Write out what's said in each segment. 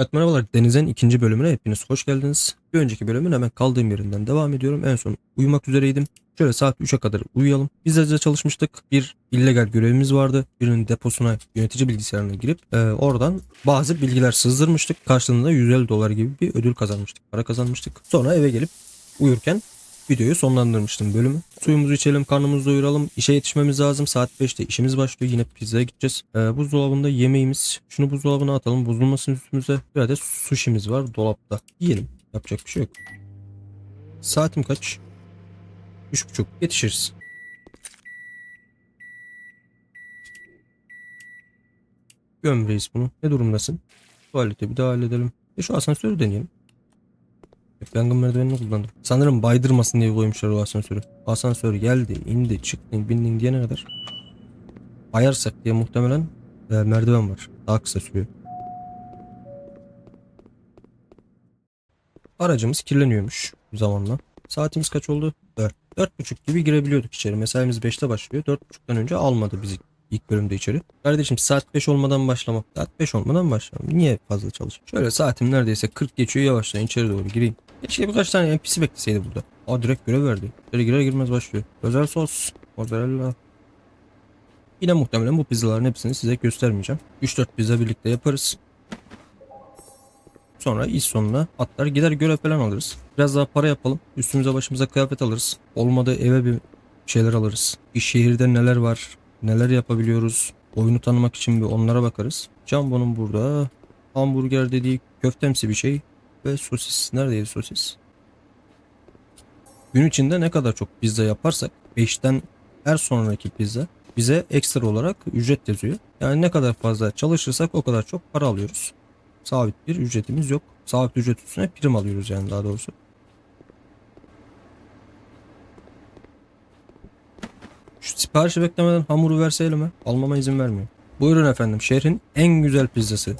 Evet merhabalar Deniz'in ikinci bölümüne hepiniz hoş geldiniz. Bir önceki bölümün hemen kaldığım yerinden devam ediyorum. En son uyumak üzereydim. Şöyle saat 3'e kadar uyuyalım. Biz de çalışmıştık. Bir illegal görevimiz vardı. Birinin deposuna yönetici bilgisayarına girip e, oradan bazı bilgiler sızdırmıştık. Karşılığında 150 dolar gibi bir ödül kazanmıştık. Para kazanmıştık. Sonra eve gelip uyurken videoyu sonlandırmıştım bölümü. Suyumuzu içelim, karnımızı doyuralım. İşe yetişmemiz lazım. Saat 5'te işimiz başlıyor. Yine pizzaya gideceğiz. Ee, buzdolabında yemeğimiz. Şunu buzdolabına atalım. Bozulmasın üstümüze. Bir adet sushimiz var dolapta. Yiyelim. Yapacak bir şey yok. Saatim kaç? 3.30. Yetişiriz. Göm reis bunu. Ne durumdasın? Tuvalete bir daha halledelim. E şu asansörü deneyelim. Yangın merdivenini kullandım. Sanırım baydırmasın diye koymuşlar o asansörü. Asansör geldi, indi, çıktı, bindin diyene kadar. Bayarsak diye muhtemelen e, merdiven var. Daha kısa sürüyor. Aracımız kirleniyormuş zamanla. Saatimiz kaç oldu? 4. 4.30 gibi girebiliyorduk içeri. Mesaimiz 5'te başlıyor. 4.30'dan önce almadı bizi ilk bölümde içeri. Kardeşim saat 5 olmadan başlamak. Saat 5 olmadan başlamam. Niye fazla çalışayım? Şöyle saatim neredeyse 40 geçiyor. Yavaştan içeri doğru gireyim. Keşke birkaç tane NPC bekleseydi burada. Aa direkt görev verdi. İçeri girer girmez başlıyor. Özel sos. Mozzarella. Yine muhtemelen bu pizzaların hepsini size göstermeyeceğim. 3-4 pizza birlikte yaparız. Sonra iş sonuna atlar gider görev falan alırız. Biraz daha para yapalım. Üstümüze başımıza kıyafet alırız. Olmadı eve bir şeyler alırız. Bir şehirde neler var, neler yapabiliyoruz. Oyunu tanımak için bir onlara bakarız. Jumbo'nun burada hamburger dediği köftemsi bir şey ve sosis. Neredeydi sosis? Gün içinde ne kadar çok pizza yaparsak 5'ten her sonraki pizza bize ekstra olarak ücret yazıyor. Yani ne kadar fazla çalışırsak o kadar çok para alıyoruz. Sabit bir ücretimiz yok. Sabit ücret üstüne prim alıyoruz yani daha doğrusu. Şu siparişi beklemeden hamuru verse elime almama izin vermiyor. Buyurun efendim şehrin en güzel pizzası.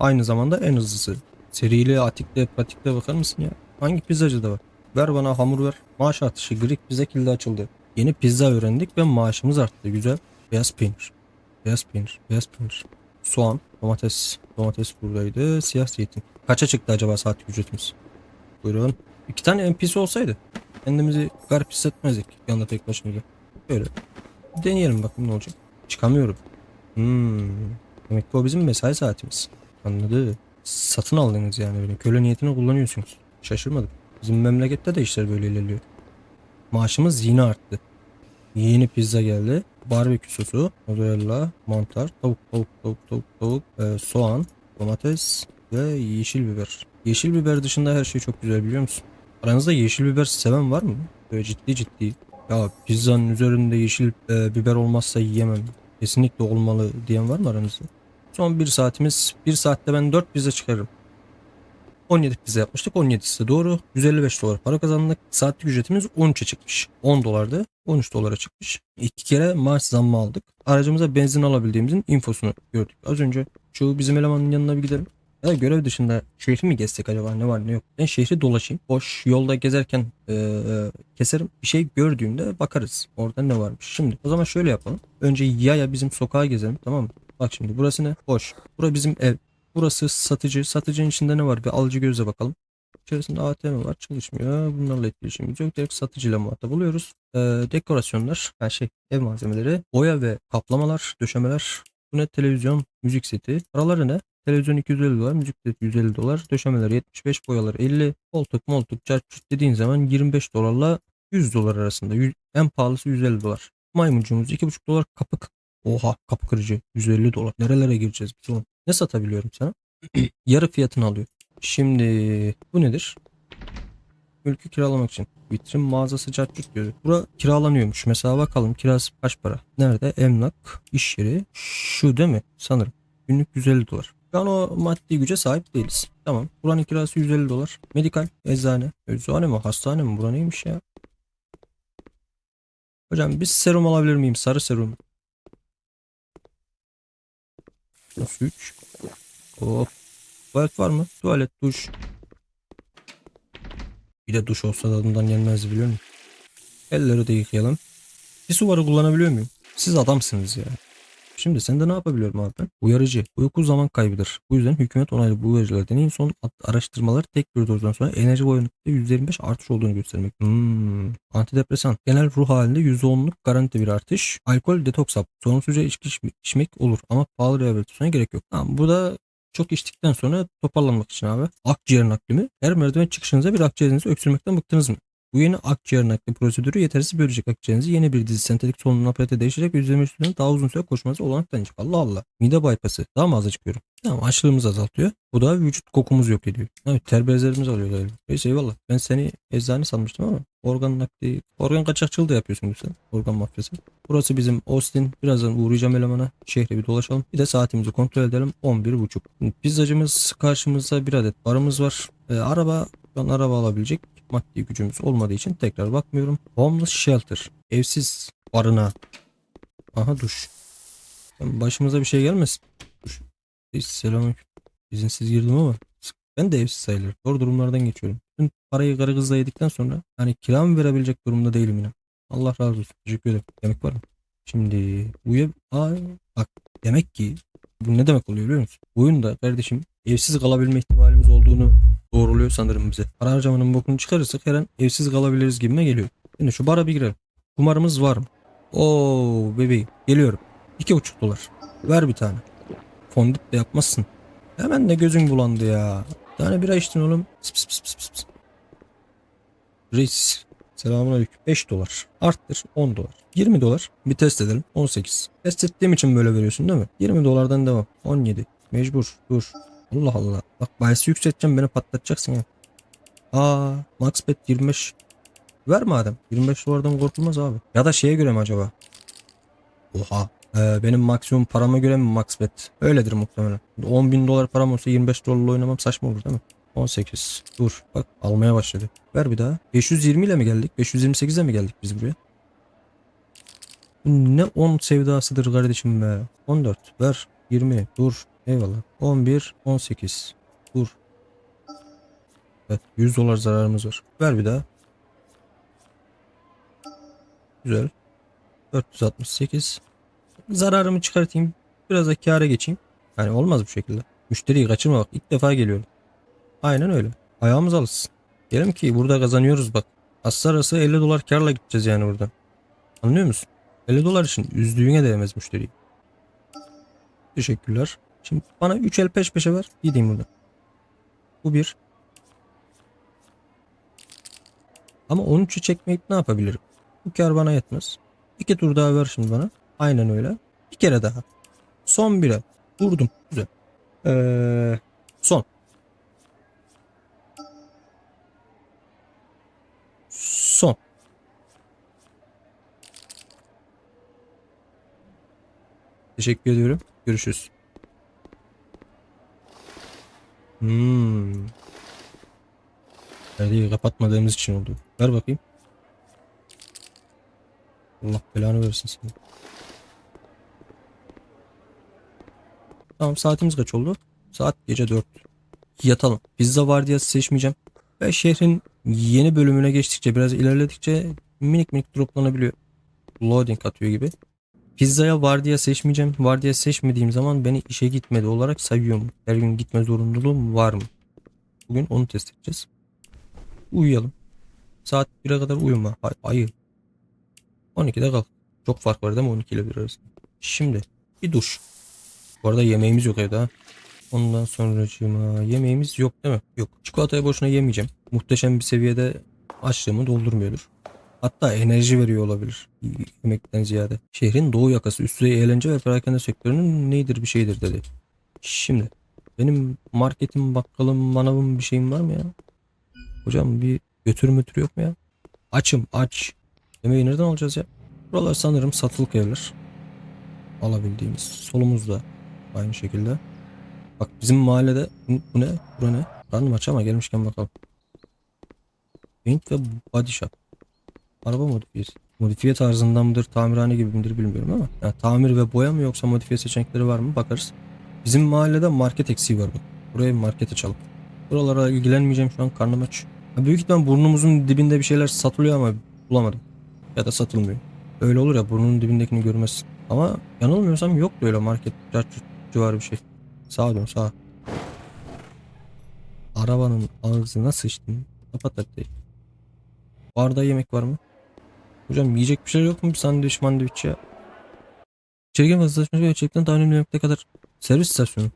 Aynı zamanda en hızlısı. Serili, atikle, pratikle bakar mısın ya? Hangi pizzacıda var? Ver bana hamur ver. Maaş artışı Greek pizza kilidi açıldı. Yeni pizza öğrendik ve maaşımız arttı. Güzel. Beyaz peynir. Beyaz peynir. Beyaz peynir. Soğan. Domates. Domates buradaydı. Siyah zeytin. Kaça çıktı acaba saat ücretimiz? Buyurun. İki tane NPC olsaydı kendimizi garip hissetmezdik yanında tek başımıza. Böyle. Deneyelim bakayım ne olacak. Çıkamıyorum. Hmm. Demek ki o bizim mesai saatimiz. Anladı. Satın aldınız yani böyle. Köle niyetine kullanıyorsunuz. Şaşırmadım. Bizim memlekette de işler böyle ilerliyor. Maaşımız yine arttı. Yeni pizza geldi. Barbekü sosu, mozzarella, mantar, tavuk, tavuk, tavuk, tavuk, tavuk, e, soğan, domates ve yeşil biber. Yeşil biber dışında her şey çok güzel biliyor musun? Aranızda yeşil biber seven var mı? Böyle ciddi ciddi. Ya pizzanın üzerinde yeşil e, biber olmazsa yiyemem. Kesinlikle olmalı diyen var mı aranızda? Son bir saatimiz. Bir saatte ben 4 pizza çıkarırım. 17 pizza yapmıştık. 17'si de doğru. 155 dolar para kazandık. Saatlik ücretimiz 13'e çıkmış. 10 dolardı. 13 dolara çıkmış. İki kere maaş zammı aldık. Aracımıza benzin alabildiğimizin infosunu gördük. Az önce şu bizim elemanın yanına bir gidelim. Ya görev dışında şehri mi gezsek acaba ne var ne yok. Ben şehri dolaşayım. Boş yolda gezerken e, keserim. Bir şey gördüğümde bakarız. Orada ne varmış. Şimdi o zaman şöyle yapalım. Önce yaya bizim sokağa gezelim tamam mı? Bak şimdi burası ne? Boş. Bura bizim ev. Burası satıcı. Satıcının içinde ne var? Bir alıcı gözle bakalım. İçerisinde ATM var. Çalışmıyor. Bunlarla etkileşimimiz yok. Direkt satıcıyla muhatap oluyoruz. Ee, dekorasyonlar. Yani şey ev malzemeleri. Boya ve kaplamalar. Döşemeler. Bu ne? Televizyon. Müzik seti. Paraları ne? Televizyon 250 dolar. Müzik seti 150 dolar. Döşemeler 75. Boyalar 50. Koltuk moltuk çarçurt dediğin zaman 25 dolarla 100 dolar arasında. Yüz- en pahalısı 150 dolar. Maymuncuğumuz 2,5 dolar kapı Oha kapı kırıcı 150 dolar. Nerelere gireceğiz biz oğlum? Ne satabiliyorum sana? Yarı fiyatını alıyor. Şimdi bu nedir? Mülkü kiralamak için. Vitrin mağazası cartçut diyor. Bura kiralanıyormuş. Mesela bakalım kirası kaç para? Nerede? Emlak, iş yeri. Şu değil mi? Sanırım. Günlük 150 dolar. Şu an o maddi güce sahip değiliz. Tamam. Buranın kirası 150 dolar. Medikal, eczane. Eczane mi? Hastane mi? Bura neymiş ya? Hocam bir serum alabilir miyim? Sarı serum. 3? Hop. Tuvalet var mı? Tuvalet, duş. Bir de duş olsa tadından yenmez biliyor musun? Elleri de yıkayalım. Pisuvarı kullanabiliyor muyum? Siz adamsınız ya. Şimdi sende ne yapabiliyorum abi? Uyarıcı. Uyku zaman kaybıdır. Bu yüzden hükümet onaylı bu uyarıcılar deneyin son araştırmalar tek bir dozdan sonra enerji uyanıklıkta %25 artış olduğunu göstermek. Hmm. Antidepresan. Genel ruh halinde %10'luk garanti bir artış. Alkol detoks hap. Sorumsuzca içki içme- içmek olur ama pahalı rehabilitasyona gerek yok. Tamam, bu da çok içtikten sonra toparlanmak için abi. Akciğer nakli mi? Her merdiven çıkışınıza bir akciğerinizi öksürmekten bıktınız mı? Bu yeni akciğer nakli prosedürü yetersiz bölecek akciğerinizi yeni bir dizi sentetik solunum aparatı değiştirerek üzerine üstüne daha uzun süre koşmanızı olanak tanıyacak. Allah Allah. Mide bypassı. Daha mı az çıkıyorum? Tamam açlığımızı azaltıyor. Bu da vücut kokumuzu yok ediyor. Evet ter bezlerimiz alıyor galiba. Neyse eyvallah. Ben seni eczane sanmıştım ama organ nakli, organ kaçakçılığı da yapıyorsun sen. Organ mafyası. Burası bizim Austin. Birazdan uğrayacağım elemana. Şehre bir dolaşalım. Bir de saatimizi kontrol edelim. 11.30. Pizzacımız karşımızda bir adet barımız var. Ee, araba ben araba alabilecek maddi gücümüz olmadığı için tekrar bakmıyorum. Homeless shelter. Evsiz barınağı. Aha duş. Başımıza bir şey gelmesin. Duş. Selamünaleyküm. İzinsiz girdim ama ben de evsiz sayılırım. Zor durumlardan geçiyorum. Bütün parayı karı kızla yedikten sonra hani kira mı verebilecek durumda değilim yine. Allah razı olsun. Teşekkür ederim. Demek var mı? Şimdi ev... Aa, bak demek ki bu ne demek oluyor biliyor musun? Oyunda kardeşim evsiz kalabilme ihtimalimiz olduğunu doğruluyor sanırım bize. Para harcamanın bokunu çıkarırsak her an evsiz kalabiliriz gibime geliyor. Şimdi şu bara bir girelim. Kumarımız var mı? Oo bebeğim geliyorum. İki buçuk dolar. Ver bir tane. Fondip de yapmazsın. Hemen de gözün bulandı ya. Bir tane bira içtin oğlum. Pıs pıs pıs pıs pıs. Reis. Selamun aleyküm. 5 dolar. Arttır 10 dolar. 20 dolar. Bir test edelim. 18. Test ettiğim için böyle veriyorsun değil mi? 20 dolardan devam. 17. Mecbur. Dur. Allah Allah. Bak bahisi yükselteceğim beni patlatacaksın ya. Aa, max bet 25. Ver madem. 25 dolardan korkulmaz abi. Ya da şeye göre mi acaba? Oha. Ee, benim maksimum parama göre mi max bet? Öyledir muhtemelen. 10 bin dolar param olsa 25 dolarla oynamam saçma olur değil mi? 18. Dur bak almaya başladı. Ver bir daha. 520 ile mi geldik? 528 ile mi geldik biz buraya? Ne 10 sevdasıdır kardeşim be. 14. Ver. 20. Dur. Eyvallah. 11. 18. Dur. Evet 100 dolar zararımız var. Ver bir daha. Güzel. 468. Zararımı çıkartayım. Biraz da kâra geçeyim. Yani olmaz bu şekilde. Müşteriyi kaçırma bak. İlk defa geliyorum. Aynen öyle. Ayağımız alışsın. Diyelim ki burada kazanıyoruz bak. Aslar arası 50 dolar karla gideceğiz yani buradan. Anlıyor musun? 50 dolar için üzdüğüne değmez müşteriyi. Teşekkürler. Şimdi bana 3 el peş peşe ver. Gideyim buradan. Bu bir. Ama 13'ü çekmeyip ne yapabilirim? Bu kar bana yetmez. İki tur daha ver şimdi bana. Aynen öyle. Bir kere daha. Son bire. Vurdum. Güzel. Ee, son. Son. Teşekkür ediyorum. Görüşürüz. Hmm. Perdeyi kapatmadığımız için oldu. Ver bakayım. Allah belanı versin seni. Tamam saatimiz kaç oldu? Saat gece 4. Yatalım. Pizza vardiyası seçmeyeceğim. Ve şehrin yeni bölümüne geçtikçe biraz ilerledikçe minik minik droplanabiliyor. Loading atıyor gibi. Pizzaya vardiya seçmeyeceğim. Vardiya seçmediğim zaman beni işe gitmedi olarak sayıyorum. Her gün gitme zorunluluğum var mı? Bugün onu test edeceğiz. Uyuyalım. Saat 1'e kadar uyuma. Hay ayı. 12'de kalk. Çok fark var değil mi 12 ile 1 arasında? Şimdi bir duş. Bu arada yemeğimiz yok evde ha. Ondan sonra yemeğimiz yok değil mi? Yok. Çikolatayı boşuna yemeyeceğim. Muhteşem bir seviyede açlığımı doldurmuyordur. Hatta enerji veriyor olabilir yemekten ziyade. Şehrin doğu yakası üst düzey eğlence ve perakende sektörünün neydir bir şeydir dedi. Şimdi benim marketim, bakkalım, manavım bir şeyim var mı ya? Hocam bir götür mütür yok mu ya? Açım aç. Yemeği nereden alacağız ya? Buralar sanırım satılık evler. Alabildiğimiz. Solumuzda aynı şekilde. Bak bizim mahallede bu ne? Bura ne? Random aç ama gelmişken bakalım. Paint ve body shop. Araba modifiyesi. Modifiye tarzından mıdır, tamirhane gibi midir bilmiyorum ama. Yani tamir ve boya mı yoksa modifiye seçenekleri var mı bakarız. Bizim mahallede market eksiği var bak. Buraya bir market açalım. Buralara ilgilenmeyeceğim şu an karnım aç. Ha, büyük ihtimal burnumuzun dibinde bir şeyler satılıyor ama bulamadım. Ya da satılmıyor. Öyle olur ya burnunun dibindekini görmezsin. Ama yanılmıyorsam yoktu öyle market civarı bir şey. Sağa dön sağa. Arabanın ağzına sıçtın. Kapat hadi. Barda yemek var mı? Hocam yiyecek bir şey yok mu? Bir sandviç mandviç ya. İçeri vazgeçmiş gerçekten tahmin etmekte kadar. Servis istasyonu.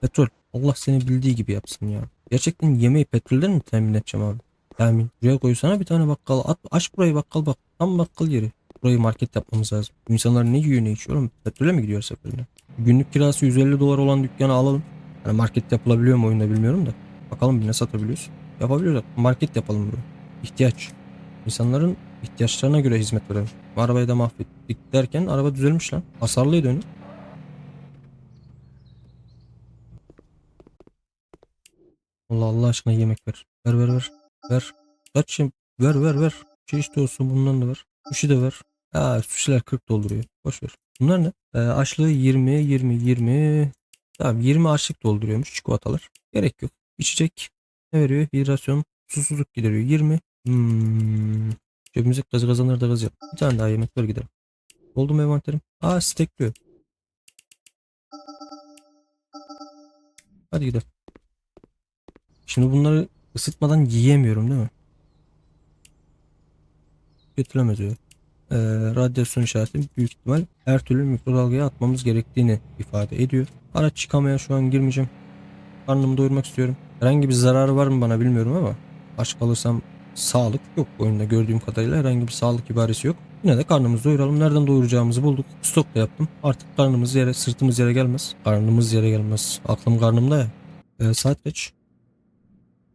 Petrol. Allah seni bildiği gibi yapsın ya. Gerçekten yemeği petrolden mi temin edeceğim abi? Temin. Buraya koysana bir tane bakkal. At, aç burayı bakkal bak. Tam bakkal yeri. Burayı market yapmamız lazım. İnsanlar ne yiyor ne içiyor oğlum? Petrole mi gidiyor seferinde? Günlük kirası 150 dolar olan dükkanı alalım. Yani market yapılabiliyor mu oyunda bilmiyorum da. Bakalım bir ne satabiliyoruz. Yapabiliyoruz. Market yapalım buraya. İhtiyaç. İnsanların ihtiyaçlarına göre hizmet verelim. Arabayı da mahvettik derken araba düzelmiş lan. Hasarlıydı önü. Allah Allah aşkına yemek ver. Ver ver ver. Ver. Kaç şey ver ver ver. Şey işte olsun bundan da ver. Sushi de ver. Ha sushiler 40 dolduruyor. Boş ver. Bunlar ne? Ee, açlığı 20 20 20. Tamam 20 açlık dolduruyormuş çikolatalar. Gerek yok. İçecek ne veriyor? Hidrasyon, susuzluk gideriyor. 20. Hmm. Cebimize gaz kazanır da gaz yap. Bir tane daha yemek ver gidelim. Oldu mu envanterim? Aa stekliyor. Hadi gidelim. Şimdi bunları ısıtmadan yiyemiyorum değil mi? Götüremez öyle. Ee, radyasyon işareti büyük ihtimal her türlü mikrodalgaya atmamız gerektiğini ifade ediyor. Araç çıkamaya şu an girmeyeceğim. Karnımı doyurmak istiyorum. Herhangi bir zararı var mı bana bilmiyorum ama aç kalırsam sağlık yok oyunda gördüğüm kadarıyla herhangi bir sağlık ibaresi yok. Yine de karnımızı doyuralım. Nereden doyuracağımızı bulduk. Stok da yaptım. Artık karnımız yere, sırtımız yere gelmez. Karnımız yere gelmez. Aklım karnımda ya. Ee, saat kaç?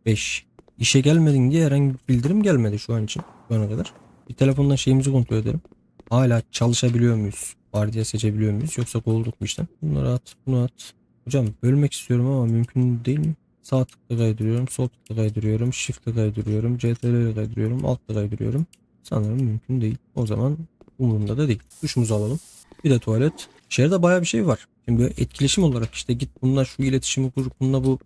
5. İşe gelmedin diye herhangi bir bildirim gelmedi şu an için. Şu ana kadar. Bir telefondan şeyimizi kontrol edelim. Hala çalışabiliyor muyuz? Vardiya seçebiliyor muyuz? Yoksa kovulduk mu işten? Bunları at, bunu at. Hocam bölmek istiyorum ama mümkün değil mi? Sağ tıkla kaydırıyorum, sol tıkla kaydırıyorum, shift'le kaydırıyorum, CTRL'e kaydırıyorum, altta kaydırıyorum. Sanırım mümkün değil. O zaman umurumda da değil. Duşumuzu alalım. Bir de tuvalet. İçeride baya bir şey var. Şimdi etkileşim olarak işte git bununla şu iletişimi kur, bununla bu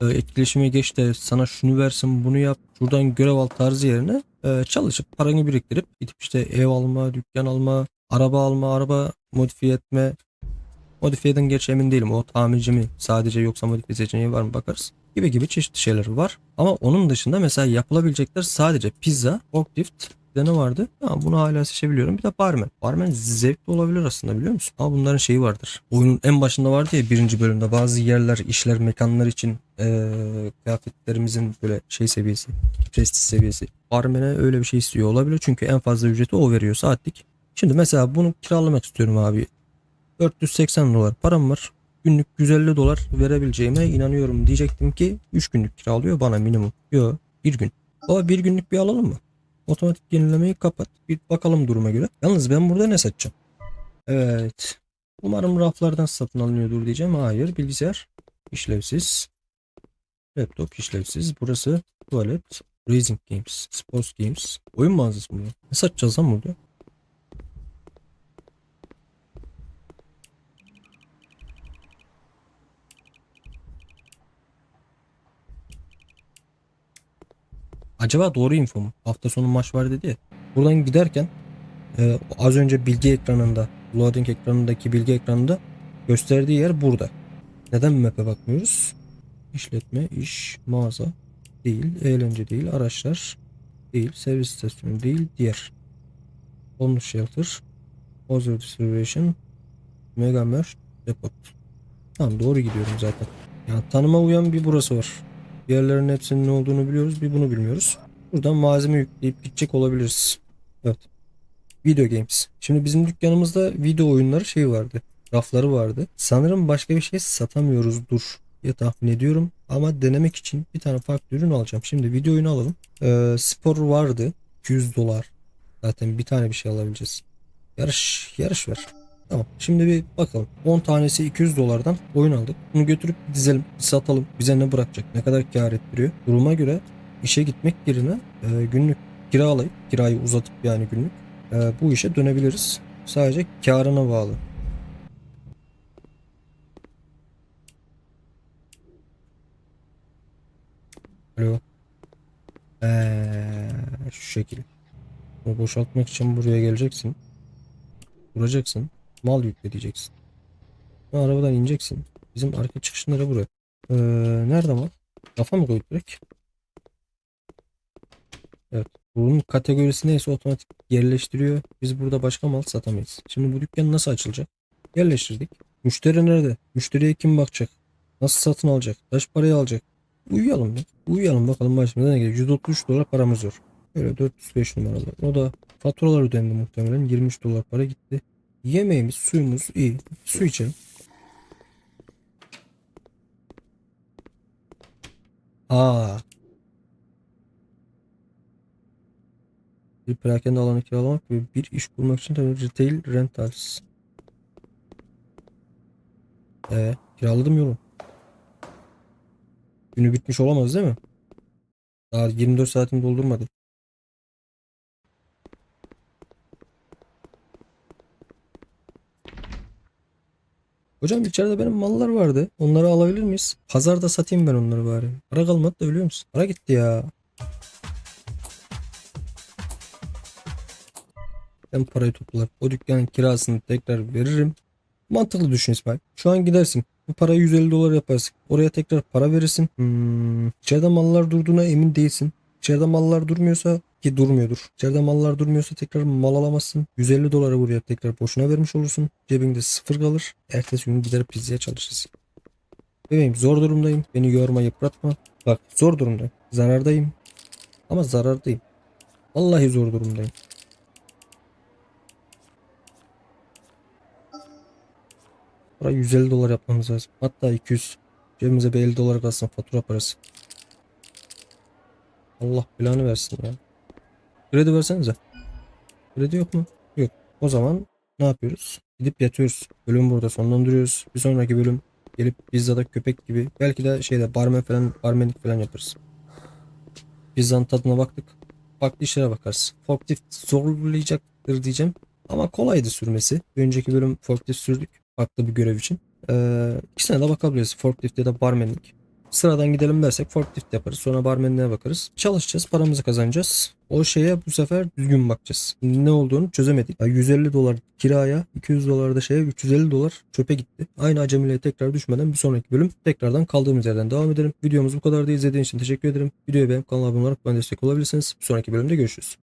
e, etkileşime geç de sana şunu versin bunu yap. Şuradan görev al tarzı yerine e, çalışıp paranı biriktirip gidip işte ev alma, dükkan alma, araba alma, araba modifiye etme. Modifiyeden gerçi emin değilim. O tamirci mi sadece yoksa modifiye seçeneği var mı bakarız. Gibi gibi çeşitli şeyler var. Ama onun dışında mesela yapılabilecekler sadece pizza, forklift, de ne vardı? Ha, bunu hala seçebiliyorum. Bir de barmen. Barmen zevkli olabilir aslında biliyor musun? Ama bunların şeyi vardır. Oyunun en başında vardı ya birinci bölümde bazı yerler, işler, mekanlar için eee, kıyafetlerimizin böyle şey seviyesi, prestij seviyesi. Barmen'e öyle bir şey istiyor olabilir. Çünkü en fazla ücreti o veriyor saatlik. Şimdi mesela bunu kiralamak istiyorum abi. 480 dolar param var. Günlük 150 dolar verebileceğime inanıyorum diyecektim ki 3 günlük kiralıyor bana minimum. Yo 1 gün. Baba bir günlük bir alalım mı? Otomatik yenilemeyi kapat. Bir bakalım duruma göre. Yalnız ben burada ne satacağım? Evet. Umarım raflardan satın alınıyordur diyeceğim. Hayır. Bilgisayar işlevsiz. Laptop işlevsiz. Burası tuvalet. Racing Games. Sports Games. Oyun mağazası mı? Ne satacağız lan burada? Acaba doğru info mu? Hafta sonu maç var dedi ya. Buradan giderken e, az önce bilgi ekranında, loading ekranındaki bilgi ekranında gösterdiği yer burada. Neden map'e bakmıyoruz? İşletme, iş, mağaza değil, eğlence değil, araçlar değil, servis istasyonu değil, diğer. Homeless Shelter, Other Distribution, Mega Merch, Depot. Tamam doğru gidiyorum zaten. Ya tanıma uyan bir burası var. Diğerlerinin hepsinin ne olduğunu biliyoruz. Bir bunu bilmiyoruz. Buradan malzeme yükleyip gidecek olabiliriz. Evet. Video games. Şimdi bizim dükkanımızda video oyunları şey vardı. Rafları vardı. Sanırım başka bir şey satamıyoruzdur diye tahmin ediyorum. Ama denemek için bir tane farklı ürün alacağım. Şimdi video oyunu alalım. Ee, spor vardı. 200 dolar. Zaten bir tane bir şey alabileceğiz. Yarış, yarış ver. Tamam. Şimdi bir bakalım. 10 tanesi 200 dolardan oyun aldık. Bunu götürüp dizelim, satalım. Bize ne bırakacak? Ne kadar kar ettiriyor? Duruma göre işe gitmek yerine e, günlük kiralayıp, kirayı uzatıp yani günlük e, bu işe dönebiliriz. Sadece karına bağlı. Alo. Ee, şu şekil. Bunu boşaltmak için buraya geleceksin. Vuracaksın. Mal yükle diyeceksin. Bu arabadan ineceksin. Bizim arka çıkışları buraya. Ee, nerede mal? Kafa mı koyduk direkt? Evet. Bunun kategorisi neyse otomatik yerleştiriyor. Biz burada başka mal satamayız. Şimdi bu dükkan nasıl açılacak? Yerleştirdik. Müşteri nerede? Müşteriye kim bakacak? Nasıl satın alacak? Kaç parayı alacak? Uyuyalım ya. Uyuyalım bakalım başımıza ne gelecek. 133 dolar paramız var. Böyle 405 numaralı. O da faturalar ödendi muhtemelen. 23 dolar para gitti. Yemeğimiz, suyumuz iyi. Su içelim. Aa. Bir perakende alanı kiralamak ve bir iş kurmak için tabii retail rentals. Ee, kiraladım yolu. Günü bitmiş olamaz değil mi? Daha 24 saatimi doldurmadım. Hocam içeride benim mallar vardı. Onları alabilir miyiz? Pazarda satayım ben onları bari. Para kalmadı da biliyor musun? Para gitti ya. Ben parayı toplar. O dükkanın kirasını tekrar veririm. Mantıklı düşün İsmail. Şu an gidersin. Bu parayı 150 dolar yaparsın. Oraya tekrar para verirsin. Hmm. İçeride mallar durduğuna emin değilsin. İçeride mallar durmuyorsa ki durmuyordur. İçeride mallar durmuyorsa tekrar mal alamazsın. 150 doları buraya tekrar boşuna vermiş olursun. Cebinde sıfır kalır. Ertesi gün gider pizzaya çalışırsın. Bebeğim zor durumdayım. Beni yorma yıpratma. Bak zor durumdayım. Zarardayım. Ama zarardayım. Vallahi zor durumdayım. Para 150 dolar yapmamız lazım. Hatta 200. Cebimize bir 50 dolar kalsın fatura parası. Allah planı versin ya. Kredi versenize. Kredi yok mu? Yok. O zaman ne yapıyoruz? Gidip yatıyoruz. Bölümü burada sonlandırıyoruz. Bir sonraki bölüm gelip pizzada köpek gibi belki de şeyde barmen falan barmenlik falan yaparız. Pizzanın tadına baktık. Farklı işlere bakarız. Forklift zorlayacaktır diyeceğim. Ama kolaydı sürmesi. Önceki bölüm forklift sürdük. Farklı bir görev için. Ee, ikisine de bakabiliriz. Forklift ya da barmenlik. Sıradan gidelim dersek forklift yaparız. Sonra barmenliğe bakarız. Çalışacağız. Paramızı kazanacağız. O şeye bu sefer düzgün bakacağız. Ne olduğunu çözemedik. Ya 150 dolar kiraya, 200 dolar da şeye 350 dolar çöpe gitti. Aynı acemiliğe tekrar düşmeden bir sonraki bölüm tekrardan kaldığımız yerden devam edelim. Videomuz bu kadar da izlediğiniz için teşekkür ederim. Videoyu beğenip kanala abone olarak bana destek olabilirsiniz. Bir sonraki bölümde görüşürüz.